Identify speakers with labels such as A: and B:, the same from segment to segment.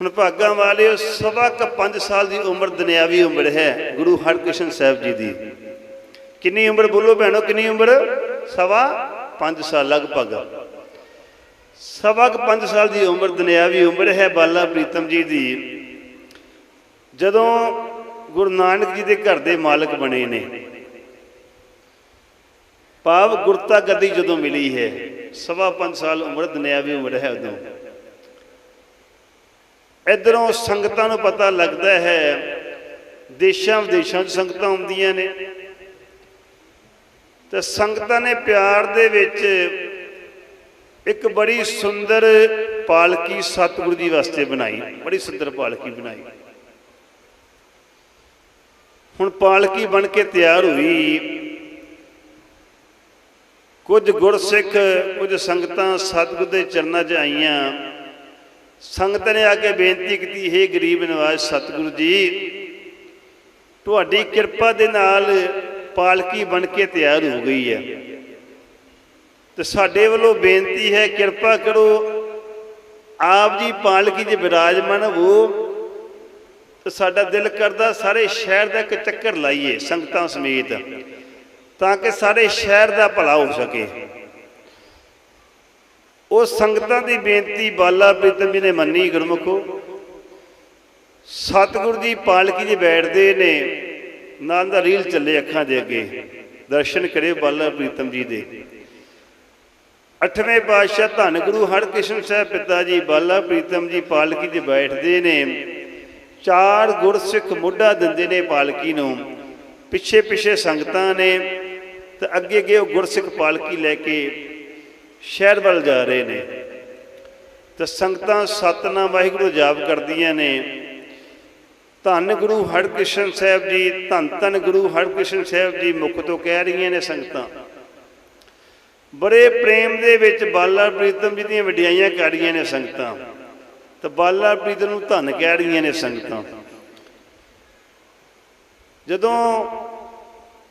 A: ਹੁਣ ਭਾਗਾਂ ਵਾਲਿਓ ਸਵਾ ਕ 5 ਸਾਲ ਦੀ ਉਮਰ ਦੁਨਿਆਵੀ ਉਮਰ ਹੈ, ਗੁਰੂ ਹਰਕ੍ਰਿਸ਼ਨ ਸਾਹਿਬ ਜੀ ਦੀ। ਕਿੰਨੀ ਉਮਰ ਬੋਲੋ ਭੈਣੋ, ਕਿੰਨੀ ਉਮਰ? ਸਵਾ 5 ਸਾਲ, ਲਗਭਗ। ਸਵਾ ਕ 5 ਸਾਲ ਦੀ ਉਮਰ, ਦੁਨਿਆਵੀ ਉਮਰ ਹੈ ਬਾਲਾ ਪ੍ਰੀਤਮ ਜੀ ਦੀ। ਜਦੋਂ ਗੁਰੂ ਨਾਨਕ ਜੀ ਦੇ ਘਰ ਦੇ ਮਾਲਕ ਬਣੇ ਨੇ। ਭਾਵ ਗੁਰਤਾ ਗੱਦੀ ਜਦੋਂ ਮਿਲੀ ਹੈ, ਸਵਾ 5 ਸਾਲ ਉਮਰ, ਦੁਨਿਆਵੀ ਉਮਰ ਹੈ ਉਦੋਂ। ਇਧਰੋਂ ਸੰਗਤਾਂ ਨੂੰ ਪਤਾ ਲੱਗਦਾ ਹੈ, ਦੇਸ਼ਾਂ ਵਿਦੇਸ਼ਾਂ 'ਚ ਸੰਗਤਾਂ ਆਉਂਦੀਆਂ ਨੇ। ਤੇ ਸੰਗਤਾਂ ਨੇ ਪਿਆਰ ਦੇ ਵਿੱਚ ਇੱਕ ਬੜੀ ਸੁੰਦਰ ਪਾਲਕੀ ਸਤਿਗੁਰੂ ਜੀ ਵਾਸਤੇ ਬਣਾਈ, ਬੜੀ ਸੁੰਦਰ ਪਾਲਕੀ ਬਣਾਈ। ਹੁਣ ਪਾਲਕੀ ਬਣ ਕੇ ਤਿਆਰ ਹੋਈ, ਕੁਝ ਗੁਰਸਿੱਖ, ਕੁਝ ਸੰਗਤਾਂ ਸਤਿਗੁਰ ਦੇ ਚਰਨਾਂ 'ਚ ਆਈਆਂ। ਸੰਗਤ ਨੇ ਆ ਕੇ ਬੇਨਤੀ ਕੀਤੀ, ਹੈ ਗਰੀਬ ਨਿਵਾਜ, ਸਤਿਗੁਰੂ ਜੀ, ਤੁਹਾਡੀ ਕਿਰਪਾ ਦੇ ਨਾਲ ਪਾਲਕੀ ਬਣ ਕੇ ਤਿਆਰ ਹੋ ਗਈ ਹੈ। ਤੇ ਸਾਡੇ ਵੱਲੋਂ ਬੇਨਤੀ ਹੈ, ਕਿਰਪਾ ਕਰੋ, ਆਪ ਜੀ ਪਾਲਕੀ 'ਚ ਬਿਰਾਜਮਾਨ ਹੋ। ਤੇ ਸਾਡਾ ਦਿਲ ਕਰਦਾ ਸਾਰੇ ਸ਼ਹਿਰ ਦਾ ਇੱਕ ਚੱਕਰ ਲਾਈਏ ਸੰਗਤਾਂ ਸਮੇਤ, ਤਾਂ ਕਿ ਸਾਰੇ ਸ਼ਹਿਰ ਦਾ ਭਲਾ ਹੋ ਸਕੇ। ਉਹ ਸੰਗਤਾਂ ਦੀ ਬੇਨਤੀ ਬਾਲਾ ਪ੍ਰੀਤਮ ਜੀ ਨੇ ਮੰਨੀ ਗੁਰਮੁਖੋ। ਸਤਿਗੁਰ ਜੀ ਪਾਲਕੀ 'ਚ ਬੈਠਦੇ ਨੇ, ਨਾਲ ਦਾ ਰੀਲ ਚੱਲੇ ਅੱਖਾਂ ਦੇ ਅੱਗੇ। ਦਰਸ਼ਨ ਕਰੇ ਬਾਲਾ ਪ੍ਰੀਤਮ ਜੀ ਦੇ। ਅੱਠਵੇਂ ਪਾਤਸ਼ਾਹ ਧੰਨ ਗੁਰੂ ਹਰਕ੍ਰਿਸ਼ਨ ਸਾਹਿਬ ਪਿਤਾ ਜੀ ਬਾਲਾ ਪ੍ਰੀਤਮ ਜੀ ਪਾਲਕੀ 'ਚ ਬੈਠਦੇ ਨੇ। ਚਾਰ ਗੁਰਸਿੱਖ ਮੁੱਢਾ ਦਿੰਦੇ ਨੇ ਪਾਲਕੀ ਨੂੰ। ਪਿੱਛੇ ਪਿੱਛੇ ਸੰਗਤਾਂ ਨੇ ਤੇ ਅੱਗੇ ਅੱਗੇ ਉਹ ਗੁਰਸਿੱਖ ਪਾਲਕੀ ਲੈ ਕੇ ਸ਼ਹਿਰ ਵੱਲ ਜਾ ਰਹੇ ਨੇ। ਤੇ ਸੰਗਤਾਂ ਸਤਨਾਮ ਵਾਹਿਗੁਰੂ ਜਾਪ ਕਰਦੀਆਂ ਨੇ। ਧੰਨ ਗੁਰੂ ਹਰਕ੍ਰਿਸ਼ਨ ਸਾਹਿਬ ਜੀ, ਧੰਨ ਧੰਨ ਗੁਰੂ ਹਰਕ੍ਰਿਸ਼ਨ ਸਾਹਿਬ ਜੀ ਮੁਖ ਤੋਂ ਕਹਿ ਰਹੀਆਂ ਨੇ ਸੰਗਤਾਂ। ਬੜੇ ਪ੍ਰੇਮ ਦੇ ਵਿੱਚ ਬਾਲਾ ਪ੍ਰੀਤਮ ਜੀ ਦੀਆਂ ਵਡਿਆਈਆਂ ਕਰ ਰਹੀਆਂ ਨੇ ਸੰਗਤਾਂ। ਤੇ ਬਾਲਾ ਪ੍ਰੀਤਮ ਨੂੰ ਧੰਨ ਕਹਿ ਰਹੀਆਂ ਨੇ ਸੰਗਤਾਂ। ਜਦੋਂ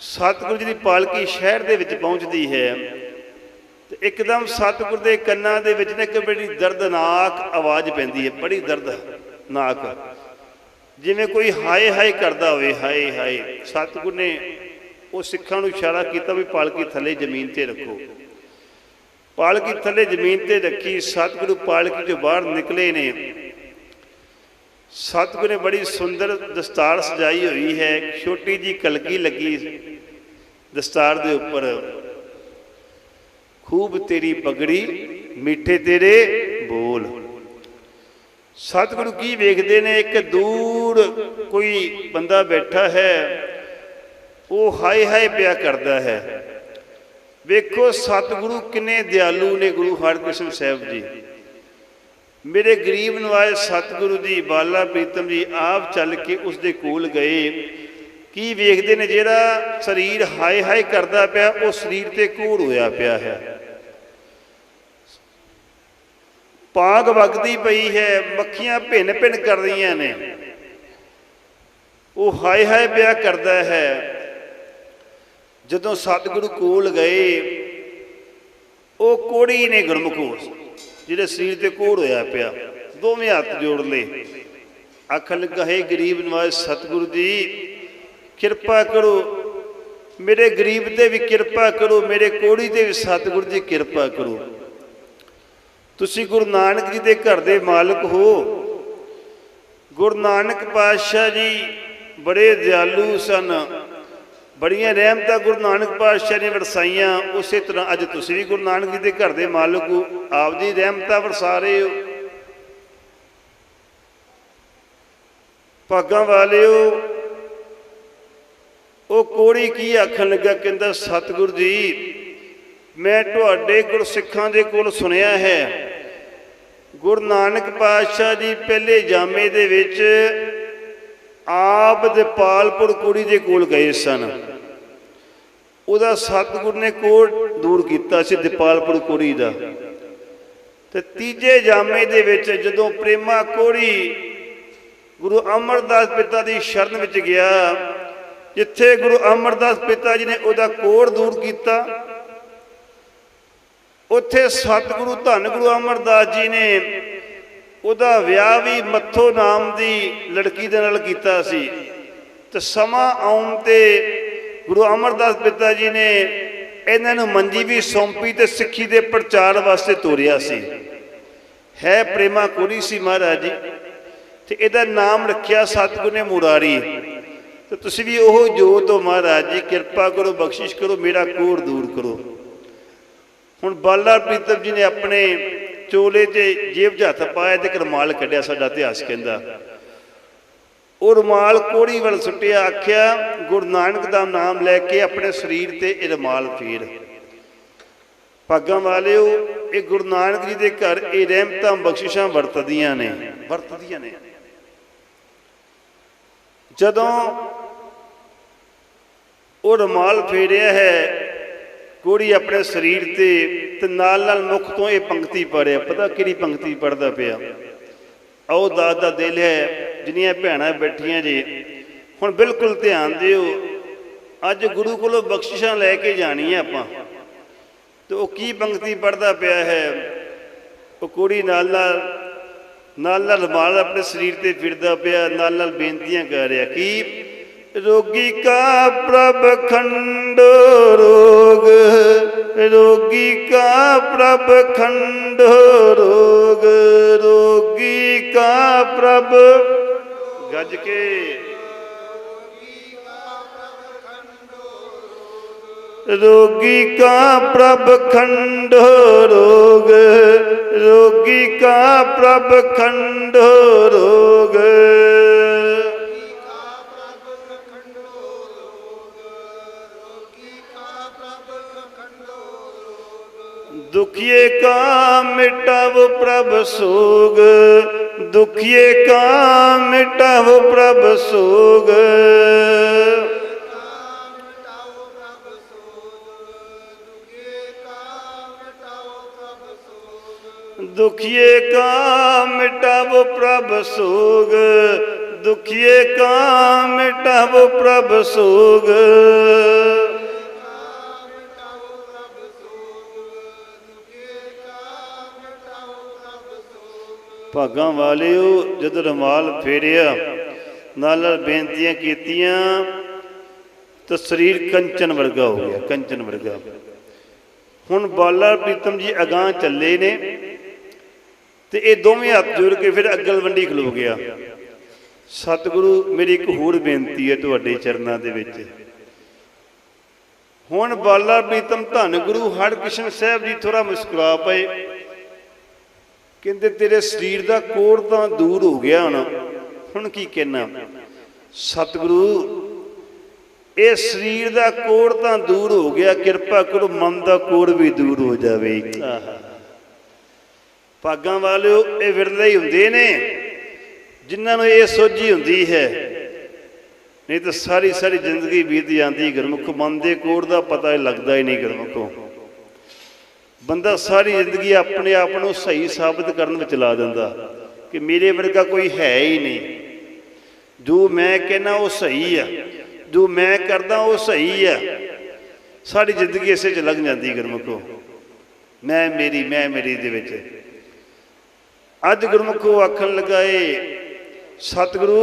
A: ਸਤਿਗੁਰੂ ਜੀ ਦੀ ਪਾਲਕੀ ਸ਼ਹਿਰ ਦੇ ਵਿੱਚ ਪਹੁੰਚਦੀ ਹੈ ਤੇ ਇੱਕਦਮ ਸਤਿਗੁਰ ਦੇ ਕੰਨਾਂ ਦੇ ਵਿੱਚ ਨਾ ਇੱਕ ਬੜੀ ਦਰਦਨਾਕ ਆਵਾਜ਼ ਪੈਂਦੀ ਹੈ, ਬੜੀ ਦਰਦਨਾਕ। ਜਿਵੇਂ ਕੋਈ ਹਾਏ ਹਾਏ ਕਰਦਾ ਹੋਵੇ, ਹਾਏ ਹਾਏ। ਸਤਿਗੁਰ ਨੇ ਉਹ ਸਿੱਖਾਂ ਨੂੰ ਇਸ਼ਾਰਾ ਕੀਤਾ ਵੀ ਪਾਲਕੀ ਥੱਲੇ ਜ਼ਮੀਨ ਤੇ ਰੱਖੋ। ਪਾਲਕੀ ਥੱਲੇ ਜ਼ਮੀਨ ਤੇ ਰੱਖੀ, ਸਤਿਗੁਰੂ ਪਾਲਕੀ ਤੋਂ ਬਾਹਰ ਨਿਕਲੇ ਨੇ। ਸਤਿਗੁਰੂ ਨੇ ਬੜੀ ਸੁੰਦਰ ਦਸਤਾਰ ਸਜਾਈ ਹੋਈ ਹੈ, ਛੋਟੀ ਜੀ ਕਲਗੀ ਲੱਗੀ ਦਸਤਾਰ ਦੇ ਉੱਪਰ। ਖੂਬ ਤੇਰੀ ਪਗੜੀ, ਮਿੱਠੇ ਤੇਰੇ ਬੋਲ। ਸਤਿਗੁਰੂ ਕੀ ਵੇਖਦੇ ਨੇ, ਇੱਕ ਦੂਰ ਕੋਈ ਬੰਦਾ ਬੈਠਾ ਹੈ, ਉਹ ਹਾਏ ਹਾਏ ਪਿਆ ਕਰਦਾ ਹੈ। ਵੇਖੋ, ਸਤਿਗੁਰੂ ਕਿੰਨੇ ਦਿਆਲੂ ਨੇ ਗੁਰੂ ਹਰਕ੍ਰਿਸ਼ਨ ਸਾਹਿਬ ਜੀ। ਮੇਰੇ ਗਰੀਬ ਨਵਾਜ਼ ਸਤਿਗੁਰੂ ਜੀ ਬਾਲਾ ਪ੍ਰੀਤਮ ਜੀ ਆਪ ਚੱਲ ਕੇ ਉਸ ਦੇ ਕੋਲ ਗਏ। ਕੀ ਵੇਖਦੇ ਨੇ, ਜਿਹੜਾ ਸਰੀਰ ਹਾਏ ਹਾਏ ਕਰਦਾ ਪਿਆ, ਉਹ ਸਰੀਰ ਤੇ ਕੋੜ ਹੋਇਆ ਪਿਆ ਹੈ। ਪਾਗ ਵਗਦੀ ਪਈ ਹੈ, ਮੱਖੀਆਂ ਭਿੰਨ ਭਿੰਨ ਕਰ ਰਹੀਆਂ ਨੇ। ਉਹ ਹਾਏ ਹਾਏ ਪਿਆ ਕਰਦਾ ਹੈ। ਜਦੋਂ ਸਤਿਗੁਰੂ ਕੋਲ ਗਏ, ਉਹ ਕੋੜੀ ਨੇ ਗੁਰਮੁਖੋ ਜਿਹੜੇ ਸਰੀਰ ਤੇ ਕੋੜ ਹੋਇਆ ਪਿਆ, ਦੋਵੇਂ ਹੱਥ ਜੋੜ ਲਏ। ਆਖਣ ਲੱਗਾ, ਹੈ ਗਰੀਬ ਨਵਾਜ਼ ਸਤਿਗੁਰੂ ਜੀ, ਕਿਰਪਾ ਕਰੋ, ਮੇਰੇ ਗਰੀਬ ਤੇ ਵੀ ਕਿਰਪਾ ਕਰੋ, ਮੇਰੇ ਕੋੜੀ ਤੇ ਵੀ ਸਤਿਗੁਰੂ ਜੀ ਕਿਰਪਾ ਕਰੋ। ਤੁਸੀਂ ਗੁਰੂ ਨਾਨਕ ਜੀ ਦੇ ਘਰ ਦੇ ਮਾਲਕ ਹੋ। ਗੁਰੂ ਨਾਨਕ ਪਾਤਸ਼ਾਹ ਜੀ ਬੜੇ ਦਿਆਲੂ ਸਨ। ਬੜੀਆਂ ਰਹਿਮਤਾਂ ਗੁਰੂ ਨਾਨਕ ਪਾਤਸ਼ਾਹ ਨੇ ਵਰਸਾਈਆਂ। ਉਸੇ ਤਰ੍ਹਾਂ ਅੱਜ ਤੁਸੀਂ ਵੀ ਗੁਰੂ ਨਾਨਕ ਜੀ ਦੇ ਘਰ ਦੇ ਮਾਲਕ ਹੋ। ਆਪ ਜੀ ਰਹਿਮਤਾਂ ਵਰਸਾ ਰਹੇ ਹੋ। ਭਾਗਾਂ ਵਾਲਿਓ, ਉਹ ਕੋੜੀ ਕੀ ਆਖਣ ਲੱਗਾ? ਕਹਿੰਦਾ, ਸਤਿਗੁਰ ਜੀ ਮੈਂ ਤੁਹਾਡੇ ਗੁਰਸਿੱਖਾਂ ਦੇ ਕੋਲ ਸੁਣਿਆ ਹੈ। ਗੁਰੂ ਨਾਨਕ ਪਾਤਸ਼ਾਹ ਜੀ ਪਹਿਲੇ ਜਾਮੇ ਦੇ ਵਿੱਚ ਆਪ ਦਿਪਾਲਪੁਰ ਕੁੜੀ ਦੇ ਕੋਲ ਗਏ ਸਨ। ਉਹਦਾ ਸਤਿਗੁਰ ਨੇ ਕੋਲ ਦੂਰ ਕੀਤਾ ਸੀ ਦੀਪਾਲਪੁਰ ਕੁੜੀ ਦਾ। ਤੇ ਤੀਜੇ ਜਾਮੇ ਦੇ ਵਿੱਚ ਜਦੋਂ ਪ੍ਰੇਮਾ ਕੋੜੀ ਗੁਰੂ ਅਮਰਦਾਸ ਪਿਤਾ ਦੀ ਸ਼ਰਨ ਵਿੱਚ ਗਿਆ, ਜਿੱਥੇ ਗੁਰੂ ਅਮਰਦਾਸ ਪਿਤਾ ਜੀ ਨੇ ਉਹਦਾ ਕੋੜ ਦੂਰ ਕੀਤਾ ਉੱਥੇ ਸਤਿਗੁਰੂ ਧੰਨ ਗੁਰੂ ਅਮਰਦਾਸ ਜੀ ਨੇ ਉਹਦਾ ਵਿਆਹ ਵੀ ਮੱਥੋ ਨਾਮ ਦੀ ਲੜਕੀ ਦੇ ਨਾਲ ਕੀਤਾ ਸੀ। ਤੇ ਸਮਾਂ ਆਉਣ ਤੇ ਗੁਰੂ ਅਮਰਦਾਸ ਪਿਤਾ ਜੀ ਨੇ ਇਹਨਾਂ ਨੂੰ ਮੰਜੀ ਵੀ ਸੌਂਪੀ ਤੇ ਸਿੱਖੀ ਦੇ ਪ੍ਰਚਾਰ ਵਾਸਤੇ ਤੋਰਿਆ ਸੀ। ਹੈ ਪ੍ਰੇਮਾ ਕੁੜੀ ਸੀ ਮਹਾਰਾਜ ਜੀ। ਤੇ ਇਹਦਾ ਨਾਮ ਰੱਖਿਆ ਸਤਿਗੁਰ ਨੇ ਮੁਰਾਰੀ। ਤੇ ਤੁਸੀਂ ਵੀ ਉਹ ਜੋਤ ਹੋ ਮਹਾਰਾਜ ਜੀ, ਕਿਰਪਾ ਕਰੋ, ਬਖਸ਼ਿਸ਼ ਕਰੋ, ਮੇਰਾ ਕੋੜ ਦੂਰ ਕਰੋ। ਹੁਣ ਬਾਲਾ ਪ੍ਰੀਤਮ ਜੀ ਨੇ ਆਪਣੇ ਚੋਲੇ 'ਚ ਜੇਬ 'ਚ ਹੱਥ ਪਾਇਆ ਤੇ ਇੱਕ ਰੁਮਾਲ ਕੱਢਿਆ ਸਾਡਾ ਇਤਿਹਾਸ ਕਹਿੰਦਾ। ਉਹ ਰੁਮਾਲ ਕੋੜੀ ਵੱਲ ਸੁੱਟਿਆ, ਆਖਿਆ, ਗੁਰੂ ਨਾਨਕ ਦਾ ਨਾਮ ਲੈ ਕੇ ਆਪਣੇ ਸਰੀਰ ਤੇ ਇਹ ਰੁਮਾਲ ਫੇਰ। ਭਾਗਾਂ ਵਾਲਿਓ, ਇਹ ਗੁਰੂ ਨਾਨਕ ਜੀ ਦੇ ਘਰ ਇਹ ਰਹਿਮਤਾਂ ਬਖਸ਼ਿਸ਼ਾਂ ਵਰਤਦੀਆਂ ਨੇ। ਵਰਤਦੀਆਂ ਨੇ। ਜਦੋਂ ਉਹ ਰੁਮਾਲ ਫੇਰਿਆ ਹੈ ਕੋੜੀ ਆਪਣੇ ਸਰੀਰ ਤੇ ਤੇ ਨਾਲ ਨਾਲ ਮੁਖ ਤੋਂ ਇਹ ਪੰਕਤੀ ਪੜਿਆ ਪਤਾ ਕਿਹੜੀ ਪੰਕਤੀ ਪੜਦਾ ਪਿਆ? ਆਓ ਦਾਸ ਦਾ ਦਿਲ ਹੈ, ਜਿੰਨੀਆਂ ਭੈਣਾਂ ਬੈਠੀਆਂ ਜੀ। ਹੁਣ ਬਿਲਕੁਲ ਧਿਆਨ ਦਿਓ, ਅੱਜ ਗੁਰੂ ਕੋਲੋਂ ਬਖਸ਼ਿਸ਼ਾਂ ਲੈ ਕੇ ਜਾਣੀ ਹੈ ਆਪਾਂ। ਤੇ ਉਹ ਕੀ ਪੰਕਤੀ ਪੜਦਾ ਪਿਆ ਹੈ? ਉਹ ਕੁੜੀ ਨਾਲ ਨਾਲ ਨਾਲ ਨਾਲ ਰੁਮਾਲ ਆਪਣੇ ਸਰੀਰ ਤੇ ਫਿਰਦਾ ਪਿਆ, ਨਾਲ ਨਾਲ ਬੇਨਤੀਆਂ ਕਰ ਰਿਹਾ। ਕੀ ਰੋਗੀ ਕਾ ਪ੍ਰਭ ਖੰਡ ਰੋਗ। ਰੋਗੀ ਕਾ ਪ੍ਰਭ ਖੰਡ ਰੋਗ। ਰੋਗੀ ਕਾ ਪ੍ਰਭ ਗੱਜ ਕੇ। ਰੋਗੀ ਕਾ ਪ੍ਰਭ ਖੰਡ ਰੋਗ। ਰੋਗੀ ਕਾ ਪ੍ਰਭ ਖੰਡ ਰੋਗ। ਦੁਖੀਏ ਕਾ ਮਿਟਾਵ ਪ੍ਰਭ ਸੋਗ, ਦੁਖੀਏ ਕਾ ਮਿਟਾਵ ਪ੍ਰਭ ਸੋਗ। ਦੁਖੀਏ ਕਾ ਮਿਟਾਵ ਪ੍ਰਭ ਸੋਗ, ਦੁਖੀਏ ਕਾ ਮਿਟਾਵ ਪ੍ਰਭ ਸੋਗ। ਭਾਗਾਂ ਵਾਲਿਓ, ਜਦ ਰਮਾਲ ਫੇਰਿਆ ਨਾਲ ਨਾਲ ਬੇਨਤੀਆਂ ਕੀਤੀਆਂ, ਤਾਂ ਸਰੀਰ ਕੰਚਨ ਵਰਗਾ ਹੋ ਗਿਆ, ਕੰਚਨ ਵਰਗਾ। ਹੁਣ ਬਾਲਾ ਪ੍ਰੀਤਮ ਜੀ ਅਗਾਹ ਚੱਲੇ ਨੇ, ਤੇ ਇਹ ਦੋਵੇਂ ਹੱਥ ਜੋੜ ਕੇ ਫਿਰ ਅੱਗਲ ਵੰਡੀ ਖਲੋ ਗਿਆ। ਸਤਿਗੁਰੂ, ਮੇਰੀ ਇੱਕ ਹੋਰ ਬੇਨਤੀ ਹੈ ਤੁਹਾਡੇ ਚਰਨਾਂ ਦੇ ਵਿੱਚ। ਹੁਣ ਬਾਲਾ ਪ੍ਰੀਤਮ ਧੰਨ ਗੁਰੂ ਹਰਕ੍ਰਿਸ਼ਨ ਸਾਹਿਬ ਜੀ ਥੋੜਾ ਮੁਸਕਰਾ ਪਏ। ਕਹਿੰਦੇ, ਤੇਰੇ ਸਰੀਰ ਦਾ ਕੋੜ ਤਾਂ ਦੂਰ ਹੋ ਗਿਆ ਹੁਣ ਹੁਣ ਕੀ ਕਹਿਣਾ? ਸਤਿਗੁਰੂ, ਇਹ ਸਰੀਰ ਦਾ ਕੋੜ ਤਾਂ ਦੂਰ ਹੋ ਗਿਆ। ਕਿਰਪਾ ਕਰੋ, ਮਨ ਦਾ ਕੋੜ ਵੀ ਦੂਰ ਹੋ ਜਾਵੇ। ਭਾਗਾਂ ਵਾਲਿਓ, ਇਹ ਵਿਰਲੇ ਹੀ ਹੁੰਦੇ ਨੇ, ਜਿਨ੍ਹਾਂ ਨੂੰ ਇਹ ਸੋਝੀ ਹੁੰਦੀ ਹੈ। ਨਹੀਂ ਤਾਂ ਸਾਰੀ ਸਾਰੀ ਜ਼ਿੰਦਗੀ ਬੀਤ ਜਾਂਦੀ ਗੁਰਮੁਖ। ਮਨ ਦੇ ਕੋੜ ਦਾ ਪਤਾ ਹੀ ਲੱਗਦਾ ਹੀ ਨਹੀਂ ਗੁਰਮੁਖੋਂ। ਬੰਦਾ ਸਾਰੀ ਜ਼ਿੰਦਗੀ ਆਪਣੇ ਆਪ ਨੂੰ ਸਹੀ ਸਾਬਤ ਕਰਨ ਵਿੱਚ ਲਾ ਦਿੰਦਾ ਕਿ ਮੇਰੇ ਵਰਗਾ ਕੋਈ ਹੈ ਹੀ ਨਹੀਂ। ਜੋ ਮੈਂ ਕਹਿੰਦਾ ਉਹ ਸਹੀ ਆ, ਜੋ ਮੈਂ ਕਰਦਾ ਉਹ ਸਹੀ ਆ। ਸਾਡੀ ਜ਼ਿੰਦਗੀ ਇਸੇ ਚ ਲੰਘ ਜਾਂਦੀ ਗੁਰਮੁਖੋ। ਮੈਂ ਮੇਰੀ ਮੈਂ ਮੇਰੀ ਦੇ ਵਿੱਚ। ਅੱਜ ਗੁਰਮੁਖੋ ਆਖਣ ਲਗਾਏ ਸਤਿਗੁਰੂ,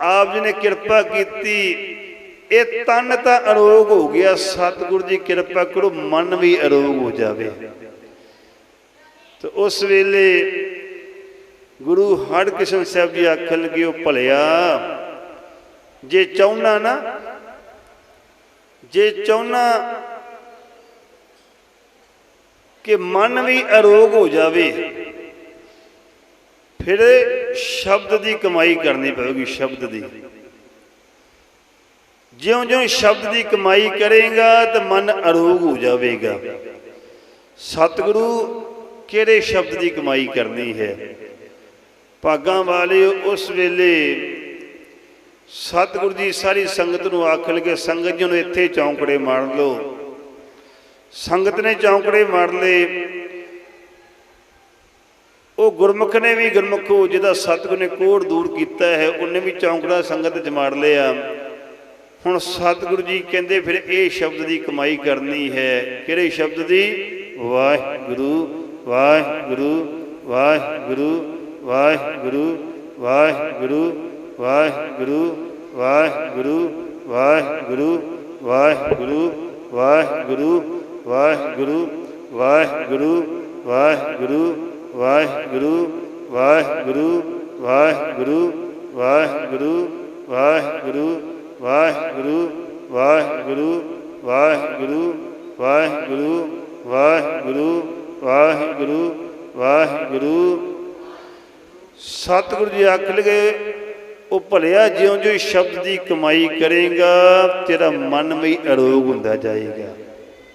A: ਆਪ ਜੀ ਨੇ ਕਿਰਪਾ ਕੀਤੀ ਇਹ ਤਨ ਤਾਂ ਅਰੋਗ ਹੋ ਗਿਆ। ਸਤਿਗੁਰੂ ਜੀ ਕਿਰਪਾ ਕਰੋ, ਮਨ ਵੀ ਅਰੋਗ ਹੋ ਜਾਵੇ। ਤੇ ਉਸ ਵੇਲੇ ਗੁਰੂ ਹਰਕ੍ਰਿਸ਼ਨ ਸਾਹਿਬ ਜੀ ਆਖਣ ਲੱਗੇ, ਉਹ ਭਲਿਆ, ਜੇ ਚਾਹੁੰਨਾ ਨਾ, ਜੇ ਚਾਹੁੰਨਾ ਕਿ ਮਨ ਵੀ ਅਰੋਗ ਹੋ ਜਾਵੇ, ਫਿਰ ਸ਼ਬਦ ਦੀ ਕਮਾਈ ਕਰਨੀ ਪਵੇਗੀ ਸ਼ਬਦ ਦੀ। ਜਿਉਂ-ਜਿਉਂ ਸ਼ਬਦ ਦੀ ਕਮਾਈ ਕਰੇਗਾ ਤਾਂ ਮਨ ਅਰੋਗ ਹੋ ਜਾਵੇਗਾ। ਸਤਿਗੁਰੂ ਕਿਹੜੇ ਸ਼ਬਦ ਦੀ ਕਮਾਈ ਕਰਨੀ ਹੈ? ਭਾਗਾਂ ਵਾਲੇ ਉਸ ਵੇਲੇ ਸਤਿਗੁਰੂ ਜੀ ਸਾਰੀ ਸੰਗਤ ਨੂੰ ਆਖ ਲਗੇ, ਸੰਗਤ ਜੀ ਨੂੰ ਇੱਥੇ ਚੌਂਕੜੇ ਮਾਰ ਲਓ। ਸੰਗਤ ਨੇ ਚੌਂਕੜੇ ਮਾਰ ਲਏ। ਉਹ ਗੁਰਮੁਖ ਨੇ ਵੀ ਗੁਰਮੁਖੋ ਜਿਹਦਾ ਸਤਿਗੁਰ ਨੇ ਕੋੜ ਦੂਰ ਕੀਤਾ ਹੈ, ਉਹਨੇ ਵੀ ਚੌਂਕੜਾ ਸੰਗਤ ਚ ਮਾਰ ਲਿਆ। ਹੁਣ ਸਤਿਗੁਰੂ ਜੀ ਕਹਿੰਦੇ ਫਿਰ ਇਹ ਸ਼ਬਦ ਦੀ ਕਮਾਈ ਕਰਨੀ ਹੈ ਕਿਹੜੇ ਸ਼ਬਦ ਦੀ ਵਾਹਿਗੁਰੂ ਵਾਹਿਗੁਰੂ ਵਾਹਿਗੁਰੂ ਵਾਹਿਗੁਰੂ ਵਾਹਿਗੁਰੂ ਵਾਹਿਗੁਰੂ ਵਾਹਿਗੁਰੂ ਵਾਹਿਗੁਰੂ ਵਾਹਿਗੁਰੂ ਵਾਹਿਗੁਰੂ ਵਾਹਿਗੁਰੂ ਵਾਹਿਗੁਰੂ ਵਾਹਿਗੁਰੂ ਵਾਹਿਗੁਰੂ ਵਾਹਿਗੁਰੂ ਵਾਹਿਗੁਰੂ ਵਾਹਿਗੁਰੂ ਵਾਹਿਗੁਰੂ ਵਾਹਿਗੁਰੂ ਵਾਹਿਗੁਰੂ ਵਾਹਿਗੁਰੂ ਵਾਹਿਗੁਰੂ ਵਾਹਿਗੁਰੂ ਵਾਹਿਗੁਰੂ ਵਾਹਿਗੁਰੂ। ਸਤਿਗੁਰੂ ਜੀ ਆਖ ਲਗੇ, ਉਹ ਭਲਿਆ ਜਿਉਂ ਜਿਉਂ ਸ਼ਬਦ ਦੀ ਕਮਾਈ ਕਰੇਗਾ, ਤੇਰਾ ਮਨ ਵੀ ਅਰੋਗ ਹੁੰਦਾ ਜਾਏਗਾ।